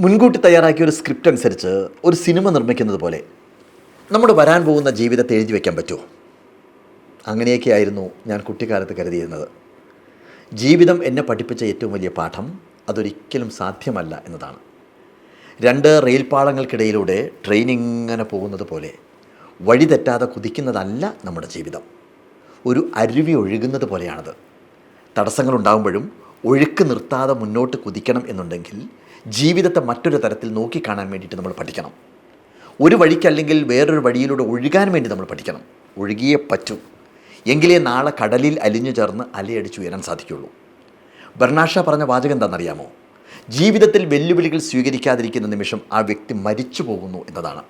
മുൻകൂട്ടി തയ്യാറാക്കിയ ഒരു സ്ക്രിപ്റ്റ് അനുസരിച്ച് ഒരു സിനിമ നിർമ്മിക്കുന്നത് പോലെ നമ്മുടെ വരാൻ പോകുന്ന ജീവിതത്തെ എഴുതി വയ്ക്കാൻ പറ്റുമോ? അങ്ങനെയൊക്കെ ആയിരുന്നു ഞാൻ കുട്ടിക്കാലത്ത് കരുതിയിരുന്നത്. ജീവിതം എന്നെ പഠിപ്പിച്ച ഏറ്റവും വലിയ പാഠം അതൊരിക്കലും സാധ്യമല്ല എന്നതാണ്. രണ്ട് റെയിൽ പാളങ്ങൾക്കിടയിലൂടെ ട്രെയിൻ ഇങ്ങനെ പോകുന്നത് പോലെ വഴി തെറ്റാതെ കുതിക്കുന്നതല്ല നമ്മുടെ ജീവിതം. ഒരു അരുവി ഒഴുകുന്നത് പോലെയാണത്. തടസ്സങ്ങളുണ്ടാകുമ്പോഴും ഒഴുക്ക് നിർത്താതെ മുന്നോട്ട് കുതിക്കണം എന്നുണ്ടെങ്കിൽ ജീവിതത്തെ മറ്റൊരു തരത്തിൽ നോക്കിക്കാണാൻ വേണ്ടിയിട്ട് നമ്മൾ പഠിക്കണം. ഒരു വഴിക്കല്ലെങ്കിൽ വേറൊരു വഴിയിലൂടെ ഒഴുകാൻ വേണ്ടി നമ്മൾ പഠിക്കണം. ഒഴുകിയേ പറ്റൂ. എങ്കിലേ നാളെ കടലിൽ അലിഞ്ഞു ചേർന്ന് അലയടിച്ച് ഉയരാൻ സാധിക്കുള്ളൂ ബർണാഷ പറഞ്ഞ വാചകം എന്താണെന്നറിയാമോ? ജീവിതത്തിൽ വെല്ലുവിളികൾ സ്വീകരിക്കാതിരിക്കുന്ന നിമിഷം ആ വ്യക്തി മരിച്ചു പോകുന്നു എന്നതാണ്.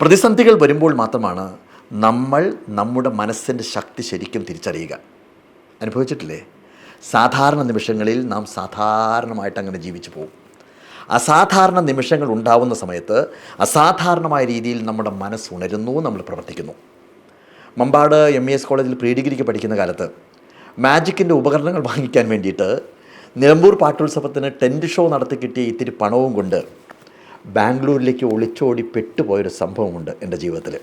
പ്രതിസന്ധികൾ വരുമ്പോൾ മാത്രമാണ് നമ്മൾ നമ്മുടെ മനസ്സിന്റെ ശക്തി ശരിക്കും തിരിച്ചറിയുക. അനുഭവിച്ചിട്ടില്ലേ? സാധാരണ നിമിഷങ്ങളിൽ നാം സാധാരണമായിട്ട് അങ്ങനെ ജീവിച്ചു പോകും. അസാധാരണ നിമിഷങ്ങൾ ഉണ്ടാവുന്ന സമയത്ത് അസാധാരണമായ രീതിയിൽ നമ്മുടെ മനസ്സ് ഉണരുന്നു നമ്മൾ പ്രവർത്തിക്കുന്നു. മമ്പാട് എം ഇ എസ് കോളേജിൽ പ്രീ ഡിഗ്രിക്ക് പഠിക്കുന്ന കാലത്ത് മാജിക്കിന്റെ ഉപകരണങ്ങൾ വാങ്ങിക്കാൻ വേണ്ടിയിട്ട് നിലമ്പൂർ പാട്ടുത്സവത്തിന് ടെന്റ് ഷോ നടത്തി കിട്ടിയ ഇത്തിരി പണവും കൊണ്ട് ബാംഗ്ലൂരിലേക്ക് ഒളിച്ചോടി പെട്ടുപോയൊരു സംഭവമുണ്ട് എന്റെ ജീവിതത്തിൽ.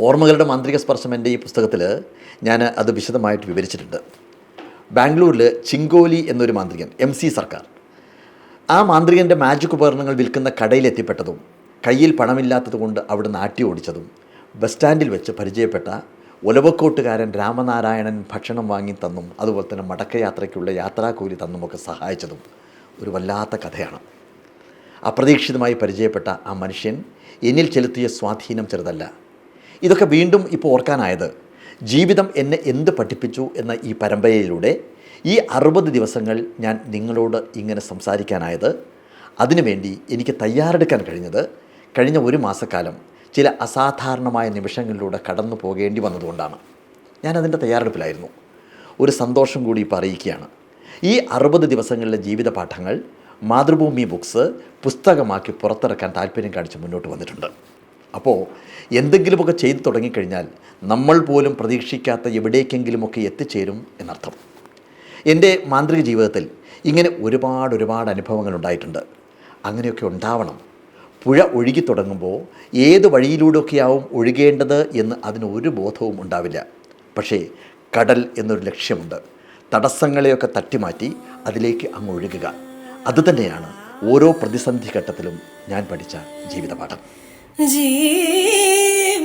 ഓർമ്മകളുടെ മാന്ത്രിക സ്പർശം എന്റെ ഈ പുസ്തകത്തിൽ ഞാൻ അത് വിശദമായിട്ട് വിവരിച്ചിട്ടുണ്ട്. ബാംഗ്ലൂരിൽ ചിങ്കോലി എന്നൊരു മാന്ത്രികൻ എം സി സർക്കാർ. ആ മാന്ത്രികന്റെ മാജിക് ഉപകരണങ്ങൾ വിൽക്കുന്ന കടയിലെത്തിപ്പെട്ടതും കയ്യിൽ പണമില്ലാത്തതുകൊണ്ട് അവിടെ നാട്ടി ഓടിച്ചതും ബസ് സ്റ്റാൻഡിൽ വെച്ച് പരിചയപ്പെട്ട ഒലവക്കോട്ടുകാരൻ രാമനാരായണൻ ഭക്ഷണം വാങ്ങി തന്നും അതുപോലെ തന്നെ മടക്കയാത്രയ്ക്കുള്ള യാത്രാക്കൂലി തന്നുമൊക്കെ സഹായിച്ചതും ഒരു വല്ലാത്ത കഥയാണ്. അപ്രതീക്ഷിതമായി പരിചയപ്പെട്ട ആ മനുഷ്യൻ എന്നിൽ ചെലുത്തിയ സ്വാധീനം ചെറുതല്ല. ഇതൊക്കെ വീണ്ടും ഇപ്പോൾ ഓർക്കാനായത് ജീവിതം എന്നെ എന്ത് പഠിപ്പിച്ചു എന്ന ഈ പരമ്പരയിലൂടെ ഈ അറുപത് ദിവസങ്ങൾ ഞാൻ നിങ്ങളോട് ഇങ്ങനെ സംസാരിക്കാനായത്. അതിനുവേണ്ടി എനിക്ക് തയ്യാറെടുക്കാൻ കഴിഞ്ഞത് കഴിഞ്ഞ ഒരു മാസക്കാലം ചില അസാധാരണമായ നിമിഷങ്ങളിലൂടെ കടന്നു പോകേണ്ടി വന്നതുകൊണ്ടാണ്. ഞാനതിന്റെ തയ്യാറെടുപ്പിലായിരുന്നു. ഒരു സന്തോഷം കൂടി ഇപ്പോൾ അറിയിക്കുകയാണ്. ഈ അറുപത് ദിവസങ്ങളിലെ ജീവിത പാഠങ്ങൾ മാതൃഭൂമി ബുക്സ് പുസ്തകമാക്കി പുറത്തിറക്കാൻ താല്പര്യം കാണിച്ച് മുന്നോട്ട് വന്നിട്ടുണ്ട്. അപ്പോൾ എന്തെങ്കിലുമൊക്കെ ചെയ്തു തുടങ്ങിക്കഴിഞ്ഞാൽ നമ്മൾ പോലും പ്രതീക്ഷിക്കാത്ത എവിടേക്കെങ്കിലുമൊക്കെ എത്തിച്ചേരും എന്നർത്ഥം. എന്റെ മാന്ത്രിക ജീവിതത്തിൽ ഇങ്ങനെ ഒരുപാട് ഒരുപാട് അനുഭവങ്ങൾ ഉണ്ടായിട്ടുണ്ട്. അങ്ങനെയൊക്കെ ഉണ്ടാവണം. പുഴ ഒഴുകി തുടങ്ങുമ്പോൾ ഏത് വഴിയിലൂടെയൊക്കെയാവും ഒഴുകേണ്ടത് എന്ന് അതിന് ഒരു ബോധവും ഉണ്ടാവില്ല. പക്ഷേ കടൽ എന്നൊരു ലക്ഷ്യമുണ്ട്. തടസ്സങ്ങളെയൊക്കെ തട്ടിമാറ്റി അതിലേക്ക് അങ്ങ് ഒഴുകുക. അതുതന്നെയാണ് ഓരോ പ്രതിസന്ധി ഘട്ടത്തിലും ഞാൻ പഠിച്ച ജീവിതപാഠം. ജീവിതം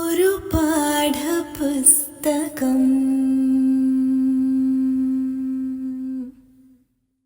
ഒരു പാഠപുസ്തകം.